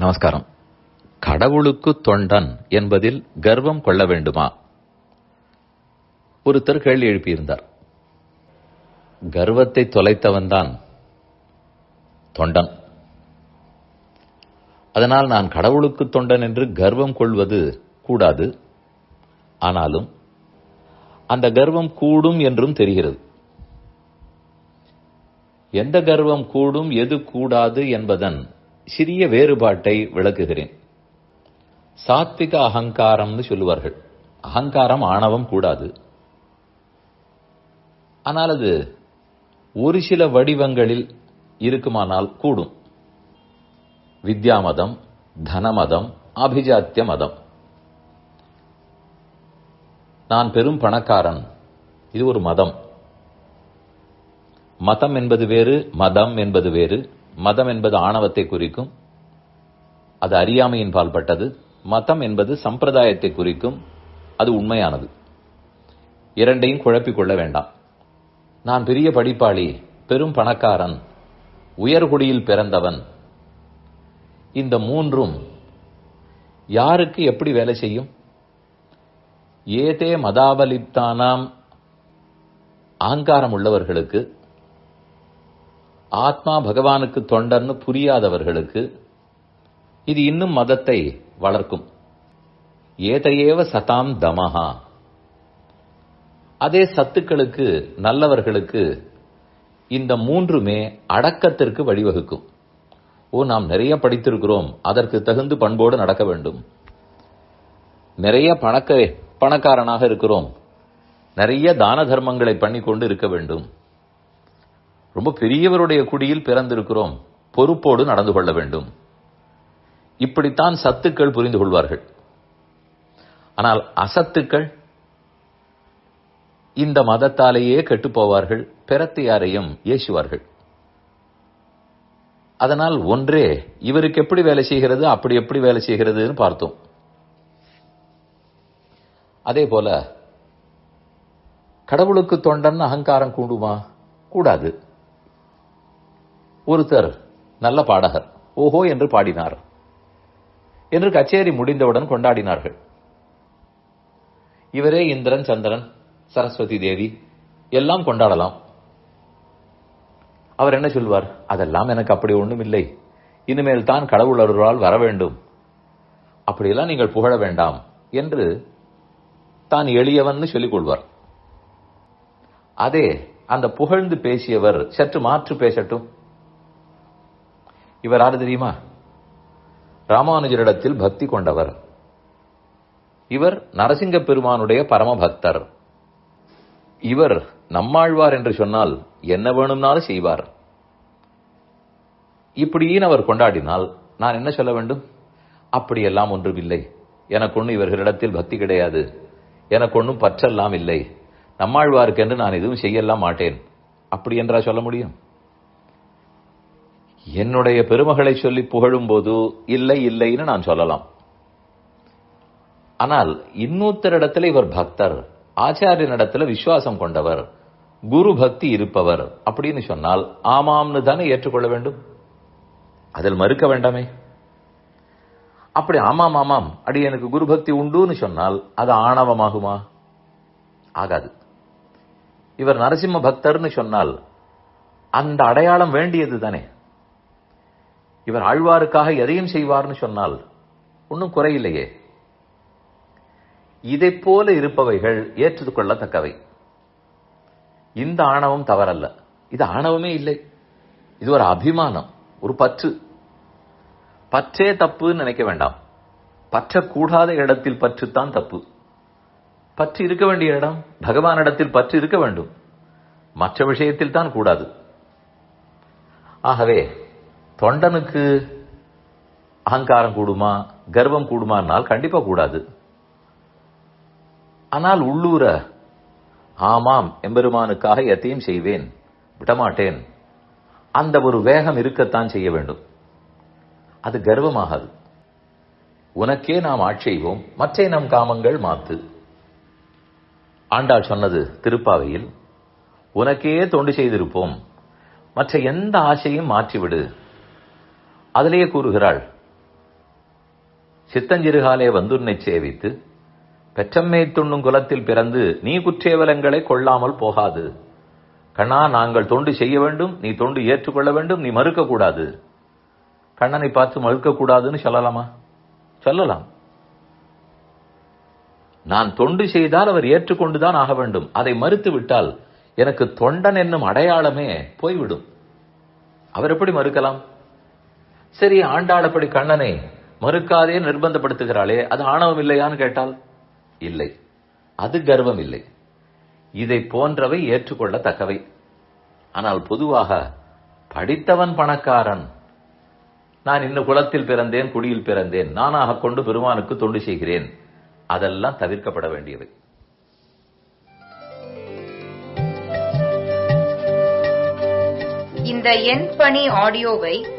நமஸ்காரம். கடவுளுக்கு தொண்டன் என்பதில் கர்வம் கொள்ள வேண்டுமா? ஒருத்தர் கேள்வி எழுப்பியிருந்தார். கர்வத்தை தொலைத்தவன்தான் தொண்டன். அதனால் நான் கடவுளுக்கு தொண்டன் என்று கர்வம் கொள்வது கூடாது. ஆனாலும் அந்த கர்வம் கூடும் என்றும் தெரிகிறது. எந்த கர்வம் கூடும் எது கூடாது என்பதன் சிறிய வேறுபாட்டை விளக்குகிறேன். சாத்விக அகங்காரம்னு சொல்லுவார்கள். அகங்காரம் ஆணவம் கூடாது. ஆனால் அது ஒரு சில வடிவங்களில் இருக்குமானால் கூடும். வித்யா மதம் தனமதம் அபிஜாத்திய மதம். நான் பெரும் பணக்காரன். இது ஒரு மதம். மதம் என்பது வேறு மதம் என்பது வேறு. மதம் என்பது ஆணவத்தை குறிக்கும் அது அறியாமையின் பால்பட்டது மதம் என்பது சம்பிரதாயத்தை குறிக்கும் அது உண்மையானது. இரண்டையும் குழப்பிக் கொள்ள வேண்டாம். நான் பெரிய படிப்பாளி பெரும் பணக்காரன் உயர்குடியில் பிறந்தவன். இந்த மூன்றும் யாருக்கு எப்படி வேலை செய்யும்? ஏதே மதாவலிப்தானாம் அகங்காரம் உள்ளவர்களுக்கு ஆத்மா பகவானுக்கு தொண்டர்னு புரியாதவர்களுக்கு இது இன்னும் மதத்தை வளர்க்கும். ஏதையேவ சதாம் தமஹா. அதே சத்துக்களுக்கு நல்லவர்களுக்கு இந்த மூன்றுமே அடக்கத்திற்கு வழிவகுக்கும். ஓ நாம் நிறைய படித்திருக்கிறோம் அதற்கு தகுந்து பண்போடு நடக்க வேண்டும். நிறைய பணக்க பணக்காரனாக இருக்கிறோம். நிறைய தான தர்மங்களை பண்ணி கொண்டு இருக்க வேண்டும். ரொம்ப பெரியவருடைய குடியில் பிறந்திருக்கிறோம். பொறுப்போடு நடந்து கொள்ள வேண்டும். இப்படித்தான் சத்துக்கள் புரிந்து கொள்வார்கள். ஆனால் அசத்துக்கள் இந்த மதத்தாலேயே கெட்டுப்போவார்கள் பிறத்தியாரையும் ஏசுவார்கள். அதனால் ஒன்றே இவருக்கு எப்படி வேலை செய்கிறது அப்படி எப்படி வேலை செய்கிறதுன்னு பார்த்தோம். அதே போல கடவுளுக்கு தொண்டன் அகங்காரம் கூடுமா? கூடாது. ஒருத்தர் நல்ல பாடகர். ஓஹோ என்று பாடினார். என்று கச்சேரி முடிந்தவுடன் கொண்டாடினார்கள். இவரே இந்திரன் சந்திரன் சரஸ்வதி தேவி எல்லாம் கொண்டாடலாம். அவர் என்ன சொல்வார்? அதெல்லாம் எனக்கு அப்படி ஒண்ணும் இல்லை இனிமேல் தான் கடவுள் அருளால் வர வேண்டும். அப்படியெல்லாம் நீங்கள் புகழ வேண்டாம் என்று தான் எளியவன் சொல்லிக் கொள்வார். அதே அந்த புகழ்ந்து பேசியவர் சற்று மாற்று பேசட்டும். இவர் யாரு தெரியுமா? ராமானுஜரிடத்தில் பக்தி கொண்டவர். இவர் நரசிங்க பெருமானுடைய பரம பக்தர் இவர் நம்மாழ்வார் என்று சொன்னால் என்ன வேணும்னாலும் செய்வார். இப்படியின் அவர் கொண்டாடினால் நான் என்ன சொல்ல வேண்டும்? அப்படியெல்லாம் ஒன்றுமில்லை. எனக்கு ஒன்றும் இவர்களிடத்தில் பக்தி கிடையாது. எனக்கு ஒன்றும் பற்றெல்லாம் இல்லை. நம்மாழ்வாருக்கு என்று நான் எதுவும் செய்யலாம் மாட்டேன். அப்படி என்றா சொல்ல முடியும்? என்னுடைய பெருமகளை சொல்லி புகழும் போது இல்லை இல்லைன்னு நான் சொல்லலாம். ஆனால் இன்னொருத்தரிடத்துல இவர் பக்தர் ஆச்சாரியனிடத்துல விசுவாசம் கொண்டவர் குரு பக்தி இருப்பவர் அப்படின்னு சொன்னால் ஆமாம்னு தானே ஏற்றுக்கொள்ள வேண்டும்? அதில் மறுக்க வேண்டாமே. அப்படி ஆமாம் ஆமாம் அடி எனக்கு குரு பக்தி உண்டுன்னு சொன்னால் அது ஆணவமாகுமா? ஆகாது. இவர் நரசிம்ம பக்தர்னு சொன்னால் அந்த அடையாளம் வேண்டியது தானே. இவர் ஆழ்வாருக்காக எதையும் செய்வார்னு சொன்னால் ஒன்றும் குறையில்லையே. இதை போல இருப்பவைகள் ஏற்றுக்கொள்ளத்தக்கவை இந்த ஆணவம் தவறல்ல. இது ஆணவமே இல்லை. இது ஒரு அபிமானம் ஒரு பற்று. பற்றே தப்புன்னு நினைக்க வேண்டாம். பற்றக்கூடாத இடத்தில் பற்றுத்தான் தப்பு. பற்று இருக்க வேண்டிய இடம் பகவானிடத்தில் பற்று இருக்க வேண்டும். மற்ற விஷயத்தில் தான் கூடாது. ஆகவே தொண்டனுக்கு அகங்காரம் கூடுமா கர்வம் கூடுமானால் கண்டிப்பா கூடாது. ஆனால் உள்ளூர ஆமாம் எம்பெருமானுக்காக எத்தையும் செய்வேன் விடமாட்டேன். அந்த ஒரு வேகம் இருக்கத்தான் செய்ய வேண்டும். அது கர்வமாகாது. உனக்கே நாம் ஆட்செய்வோம் மற்ற நம் காமங்கள் மாத்து. ஆண்டாள் சொன்னது திருப்பாவையில் உனக்கே தொண்டு செய்திருப்போம் மற்ற எந்த ஆசையும் மாற்றிவிடு. அதிலேயே கூறுகிறாள் சித்தஞ்சிறுகாலே வந்துன்னை சேவித்து பெற்றம்மை துண்ணும் குலத்தில் பிறந்து நீ குற்றேவலங்களை கொள்ளாமல் போகாது. கண்ணா நாங்கள் தொண்டு செய்ய வேண்டும் நீ தொண்டு ஏற்றுக்கொள்ள வேண்டும் நீ மறுக்க கூடாது கண்ணனை பார்த்து மறுக்க கூடாதுன்னு சொல்லலாமா? சொல்லலாம். நான் தொண்டு செய்தால் அவர் ஏற்றுக்கொண்டுதான் ஆக வேண்டும். அதை மறுத்து விட்டால் எனக்கு தொண்டன் என்னும் அடையாளமே போய்விடும். அவர் எப்படி மறுக்கலாம்? சரி ஆண்டாளப்படி கண்ணனை மறுக்காதே நிர்பந்தப்படுத்துகிறாளே அது ஆணவம் இல்லையான்னு கேட்டால்? இல்லை. அது கர்வம் இல்லை. இதை போன்றவை ஏற்றுக்கொள்ளத்தக்கவை. ஆனால் பொதுவாக படித்தவன் பணக்காரன். நான் இந்த குலத்தில் பிறந்தேன் குடியில் பிறந்தேன் நானாக கொண்டு பெருமானுக்கு தொண்டு செய்கிறேன். அதெல்லாம் தவிர்க்கப்பட வேண்டியவை. இந்த எண் பணி ஆடியோவை